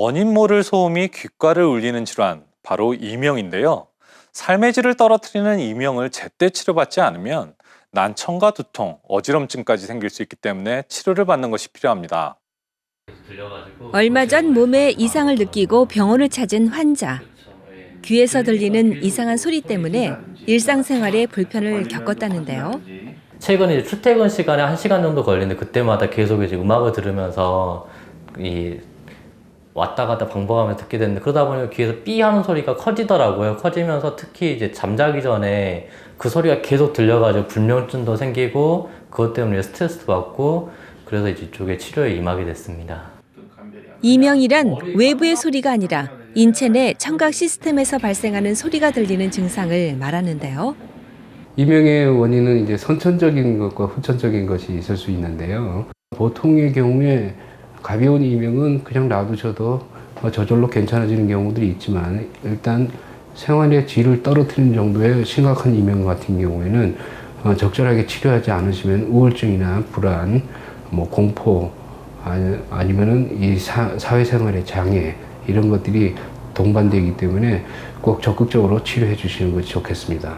원인 모를 소음이 귓가를 울리는 질환, 바로 이명인데요. 삶의 질을 떨어뜨리는 이명을 제때 치료받지 않으면 난청과 두통, 어지럼증까지 생길 수 있기 때문에 치료를 받는 것이 필요합니다. 얼마 전 몸에 이상을 느끼고 병원을 찾은 환자. 귀에서 들리는 이상한 소리 때문에 일상생활에 불편을 겪었다는데요. 최근에 출퇴근 시간에 한 시간 정도 걸리는데 그때마다 계속 이제 음악을 들으면서 이 왔다 갔다 반복하면서 듣게 됐는데 그러다 보니까 귀에서 삐 하는 소리가 커지더라고요. 커지면서 특히 이제 잠자기 전에 그 소리가 계속 들려가지고 불면증도 생기고 그것 때문에 스트레스 받고 그래서 이제 이쪽에 치료에 임하게 됐습니다. 이명이란 외부의 소리가 아니라 인체 내 청각 시스템에서 발생하는 소리가 들리는 증상을 말하는데요. 이명의 원인은 이제 선천적인 것과 후천적인 것이 있을 수 있는데요. 보통의 경우에 가벼운 이명은 그냥 놔두셔도 뭐 저절로 괜찮아지는 경우들이 있지만 일단 생활의 질을 떨어뜨리는 정도의 심각한 이명 같은 경우에는 어, 적절하게 치료하지 않으시면 우울증이나 불안, 뭐 공포 아니, 아니면은 이 사, 사회생활의 장애 이런 것들이 동반되기 때문에 꼭 적극적으로 치료해 주시는 것이 좋겠습니다.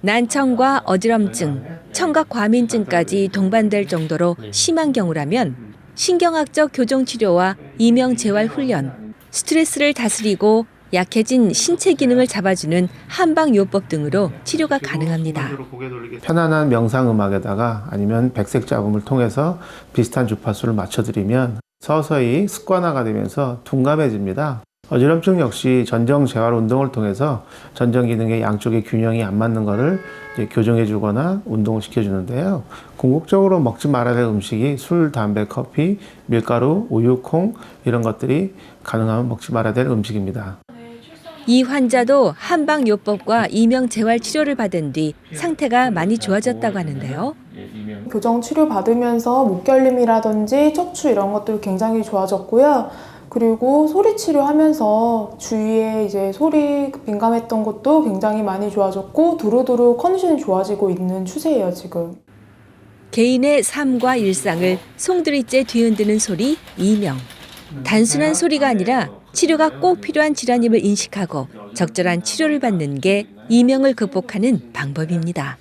난청과 어지럼증, 청각 과민증까지 동반될 정도로 심한 경우라면 신경학적 교정 치료와 이명 재활 훈련, 스트레스를 다스리고 약해진 신체 기능을 잡아주는 한방 요법 등으로 치료가 가능합니다. 편안한 명상 음악에다가 아니면 백색 잡음을 통해서 비슷한 주파수를 맞춰드리면 서서히 습관화가 되면서 둔감해집니다. 어지럼증 역시 전정 재활 운동을 통해서 전정 기능의 양쪽의 균형이 안 맞는 것을 교정해 주거나 운동을 시켜 주는데요. 궁극적으로 먹지 말아야 될 음식이 술, 담배, 커피, 밀가루, 우유, 콩 이런 것들이 가능하면 먹지 말아야 될 음식입니다. 이 환자도 한방 요법과 이명 재활 치료를 받은 뒤 상태가 많이 좋아졌다고 하는데요. 교정 치료 받으면서 목결림이라든지 척추 이런 것들 굉장히 좋아졌고요. 그리고 소리 치료하면서 주위에 이제 소리 민감했던 것도 굉장히 많이 좋아졌고 두루두루 컨디션이 좋아지고 있는 추세예요, 지금. 개인의 삶과 일상을 송두리째 뒤흔드는 소리 이명. 단순한 소리가 아니라 치료가 꼭 필요한 질환임을 인식하고 적절한 치료를 받는 게 이명을 극복하는 방법입니다.